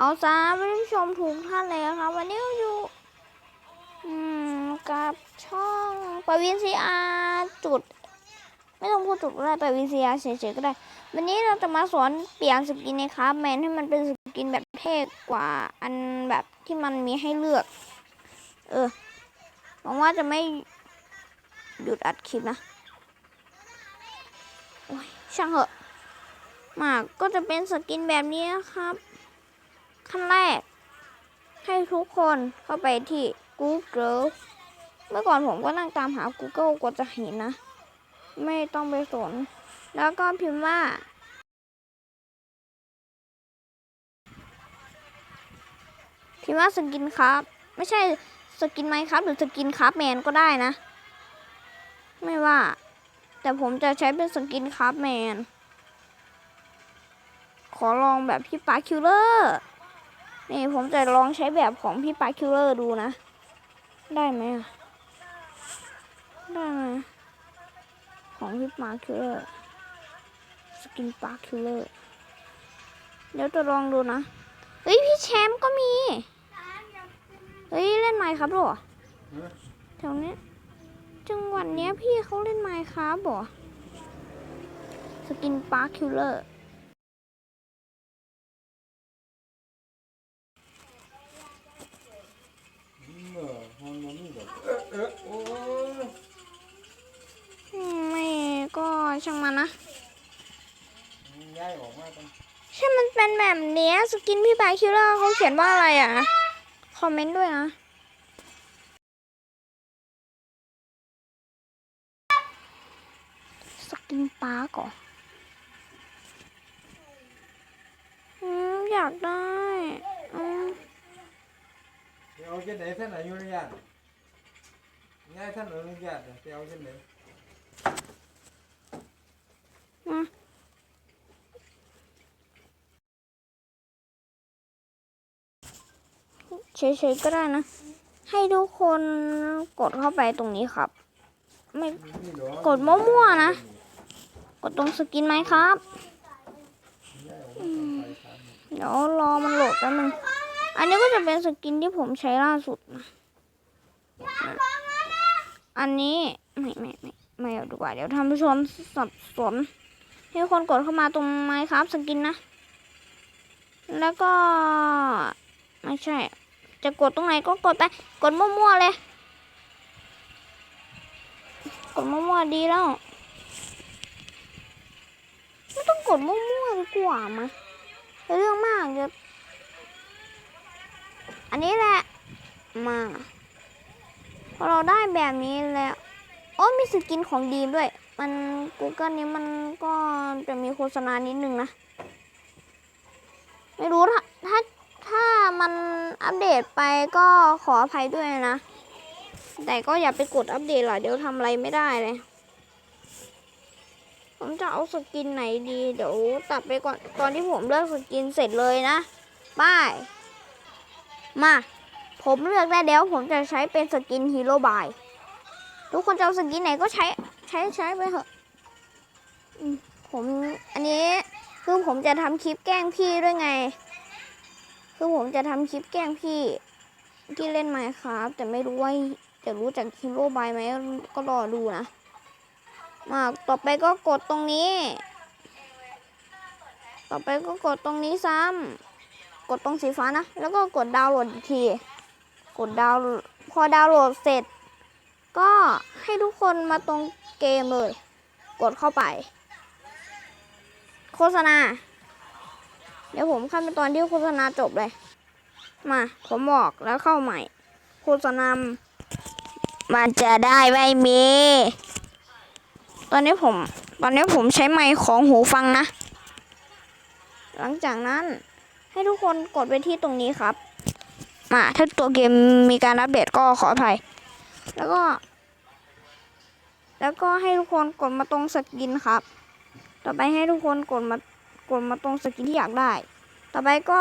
เอาซะไม่ได้ชมทุกท่านเลยครับวันนี้เราอยู่กับช่องปวินซีอาจุด ไม่ต้องพูดจุดก็ได้ปวินซีอาเฉยๆก็ได้ วันนี้เราจะมาสอนเปลี่ยนสกินในคราฟแมนให้มันเป็นสกินแบบเท่กว่าอันแบบที่มันมีให้เลือก เออหวังว่าจะไม่หยุดอัดคลิปนะช่างเหอะมาก็จะเป็นสกินแบบนี้นะครับ ขั้นแรก ให้ทุกคนเข้าไปที่ Google เมื่อก่อนผมก็นั่งตามหา Google กว่าจะเห็นนะ ไม่ต้องไปสน แล้วก็พิมพ์ว่า พิมพ์ว่าสกินครับ ไม่ใช่สกินไหมครับ หรือสกินครับแมนก็ได้นะ ไม่ว่า แต่ผมจะใช้เป็นสกินครับแมนขอลองแบบพี่ปาคิวเลอร์ นี่ผมจะลองใช้แบบของพี่ปาคิวเลอร์ดูนะ ได้ไหมอะได้ไหมของพี่ปาคิวเลอร์สกินปาคิวเลอร์เดี๋ยวจะลองดูนะเฮ้ยพี่แชมป์ก็มี เฮ้ยเล่นไมค์ครับหรอแถวเนี้ยจังหวัดเนี้ยพี่เขาเล่นไมค์ครับบอสกินปาคิวเลอร์ เออฮอนมันนี่แบบเออเออโอ้ยไม่ก็ช่างมันนะย้ายออกมาตั้งใช่มันเป็นแบบเนี้ยสกินพี่ปาคิวเลอร์เขาเขียนว่าอะไรอะ คอมเมนต์ด้วยนะสกินปาร์ก่อนอืมอยากได้อืมไปเอาเช่นไหนท่านอนุญาต ย้ายท่านอนุญาตไปเอาเช่นไหนมาเฉยๆก็ได้นะ ให้ทุกคนกดเข้าไปตรงนี้ครับ ไม่กดมั่วๆนะ กดตรงสกินไหมครับเดี๋ยวรอมันโหลดแป๊บนึงอันนี้ก็จะเป็นสกินที่ผมใช้ล่าสุดนะ อันนี้ไม่ไม่ไม่ไม่เอาดีกว่า เดี๋ยวท่านผู้ชมสับสนให้คนกดเข้ามาตรงไมค์ครับสกินนะ แล้วก็ ไม่ใช่ จะกดตรงไหนก็กดไป กดมั่วๆเลย กดมั่วๆดีแล้ว ไม่ต้องกดมั่วๆดีกว่ามาเรื่องมากเลยอันนี้แหละ มา พอเราได้แบบนี้แล้ว โอ้มีสกินของดีมด้วย มัน Google นี้มันก็จะมีโฆษณานิดนึงนะ ไม่รู้ถ้าถ้าถ้ามันอัปเดตไปก็ขออภัยด้วยนะ แต่ก็อย่าไปกดอัปเดตหล่ะ เดี๋ยวทำอะไรไม่ได้เลย ผมจะเอาสกินไหนดี เดี๋ยวตัดไปก่อน ตอนที่ผมเลือกสกินเสร็จเลยนะบาย มา ผมเลือกได้แล้วผมจะใช้เป็นสกินฮีโร่บาย ทุกคนจะเอาสกินไหนก็ใช้ใช้ใช้ไปเถอะผมอันนี้คือผมจะทำคลิปแกล้งพี่ด้วยไง คือผมจะทำคลิปแกล้งพี่ที่เล่นไมค์ครับแต่ไม่รู้ว่าจะรู้จักฮีโร่บายไหมก็รอดูนะมาต่อไปก็กดตรงนี้ ต่อไปก็กดตรงนี้ซ้ำกดตรงสีฟ้านะ แล้วก็กดดาวน์โหลดอีกที กดดาวพอดาวน์โหลดเสร็จ ก็ให้ทุกคนมาตรงเกมเลย กดเข้าไป โฆษณา เดี๋ยวผมขั้นเป็นตอนที่โฆษณาจบเลย มาผมบอกแล้วเข้าใหม่ โฆษณา มันจะได้ไม่มีตอนนี้ผม ตอนนี้ผมใช้ไมค์ของหูฟังนะ หลังจากนั้นให้ทุกคนกดไปที่ตรงนี้ครับ มาถ้าตัวเกมมีการอัปเดตก็ขออภัย แล้วก็ แล้วก็ให้ทุกคนกดมาตรงสกินครับ ต่อไปให้ทุกคนกดมากดมาตรงสกินที่อยากได้ ต่อไปก็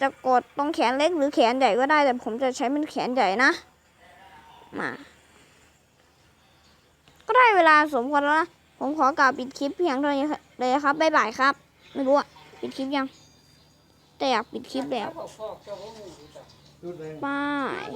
จะกดตรงแขนเล็กหรือแขนใหญ่ก็ได้ แต่ผมจะใช้เป็นแขนใหญ่นะมาก็ได้เวลาสมควรแล้วนะ ผมขอกล่าวปิดคลิปเพียงเท่านี้เลยครับ บ๊ายบายครับ ไม่รู้อะปิดคลิปยัง แต่อยากปิดคลิปแล้ว จุดเลยบาย